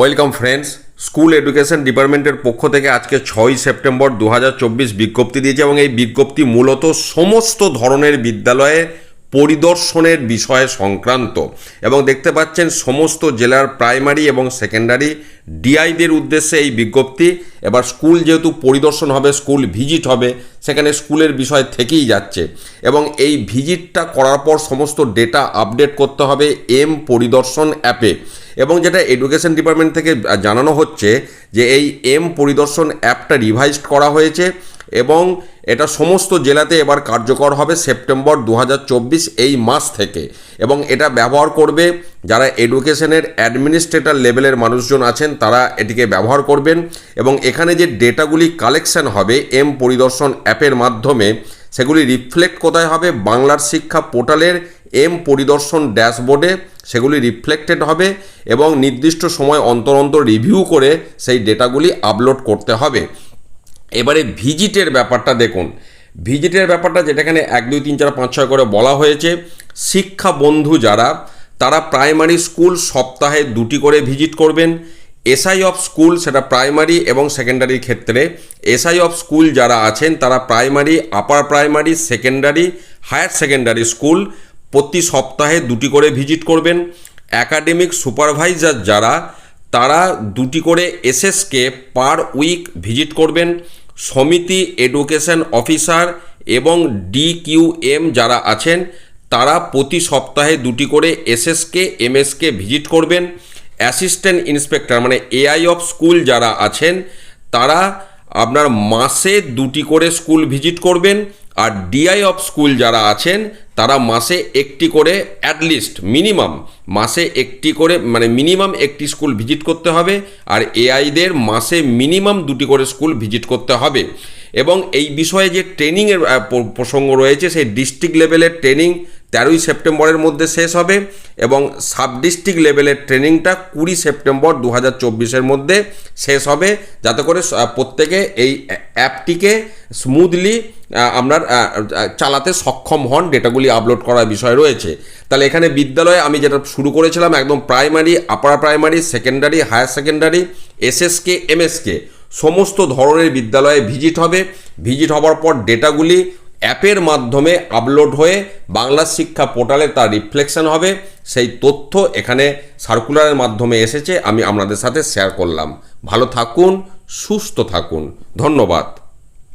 Welcome friends, school education ডিপার্টমেন্টের পক্ষ থেকে আজকে ছয় সেপ্টেম্বর দু হাজার চব্বিশ বিজ্ঞপ্তি দিয়েছে এবং এই বিজ্ঞপ্তি মূলত সমস্ত ধরনের বিদ্যালয়ে পরিদর্শনের বিষয় সংক্রান্ত এবং দেখতে পাচ্ছেন সমস্ত জেলার প্রাইমারি এবং সেকেন্ডারি ডিআইদের উদ্দেশ্যে এই বিজ্ঞপ্তি। এবার স্কুল যেহেতু পরিদর্শন হবে, স্কুল ভিজিট হবে, সেখানে স্কুলের বিষয় থেকেই যাচ্ছে এবং এই ভিজিটটা করার পর সমস্ত ডেটা আপডেট করতে হবে এম পরিদর্শন অ্যাপে। এবং যেটা এডুকেশন ডিপার্টমেন্ট থেকে জানানো হচ্ছে যে এই এম পরিদর্শন অ্যাপটা রিভাইজড করা হয়েছে। এবং এটা সমস্ত জেলাতে এবার কার্যকর হবে সেপ্টেম্বর দু হাজার চব্বিশ এই মাস থেকে। এবং এটা ব্যবহার করবে যারা এডুকেশনের অ্যাডমিনিস্ট্রেটর লেভেলের মানুষজন আছেন, তারা এটিকে ব্যবহার করবেন। এবং এখানে যে ডেটাগুলি কালেকশন হবে এম পরিদর্শন অ্যাপের মাধ্যমে, সেগুলি রিফ্লেক্ট কোথায় হবে? বাংলার শিক্ষা পোর্টালের এম পরিদর্শন ড্যাশবোর্ডে সেগুলি রিফ্লেক্টেড হবে এবং নির্দিষ্ট সময় অন্তর অন্তর রিভিউ করে সেই ডেটাগুলি আপলোড করতে হবে। এবারে ভিজিটের ব্যাপারটা দেখুন। ভিজিটের ব্যাপারটা যেটা এখানে এক, দুই, তিন, চার, পাঁচ, ছয় করে বলা হয়েছে, শিক্ষা বন্ধু যারা, তারা প্রাইমারি স্কুল সপ্তাহে দুটি করে ভিজিট করবেন। এসআই অফ স্কুল সেটা প্রাইমারি এবং সেকেন্ডারির ক্ষেত্রে। এসআই অফ স্কুল যারা আছেন, তারা primary, upper primary, secondary, higher secondary school প্রতি সপ্তাহে দুটি করে ভিজিট করবেন। অ্যাকাডেমিক সুপারভাইজার যারা, তারা দুটি করে এসএসকে পার উইক ভিজিট করবেন। সমিতি এডুকেশন অফিসার এবং ডিকিউএম যারা আছেন, তারা প্রতি সপ্তাহে দুটি করে এসএসকে, এমএসকে ভিজিট করবেন। অ্যাসিস্ট্যান্ট ইন্সপেক্টর মানে এআই অফ স্কুল যারা আছেন, তারা আপনার মাসে দুটি করে স্কুল ভিজিট করবেন। আর ডিআই অফ স্কুল যারা আছেন, তারা মাসে একটি করে অ্যাটলিস্ট মিনিমাম মাসে একটি করে মানে মিনিমাম একটি স্কুল ভিজিট করতে হবে আর এআইদের মাসে মিনিমাম দুটি করে স্কুল ভিজিট করতে হবে। এবং এই বিষয়ে যে ট্রেনিংয়ের প্রসঙ্গ রয়েছে, সেই ডিস্ট্রিক্ট লেভেলের ট্রেনিং তেরোই সেপ্টেম্বরের মধ্যে শেষ হবে এবং সাব ডিস্ট্রিক্ট লেভেলের ট্রেনিংটা কুড়ি সেপ্টেম্বর দু হাজার মধ্যে শেষ হবে। যাতে করে প্রত্যেকে এই অ্যাপটিকে স্মুথলি আহ, চালাতে সক্ষম হন ডেটাগুলি আপলোড করার বিষয় রয়েছে। তাহলে এখানে বিদ্যালয়ে আমি যেটা শুরু করেছিলাম একদম primary upper primary secondary higher secondary SSK MSK সমস্ত ধরনের বিদ্যালয়ে ভিজিট হবে। ভিজিট হওয়ার পর ডেটাগুলি অ্যাপের মাধ্যমে আপলোড হয়ে বাংলা শিক্ষা পোর্টালে তার রিফ্লেকশন হবে। সেই তথ্য এখানে সার্কুলারের মাধ্যমে এসেছে আমি আপনাদের সাথে শেয়ার করলাম। ভালো থাকুন সুস্থ থাকুন। ধন্যবাদ।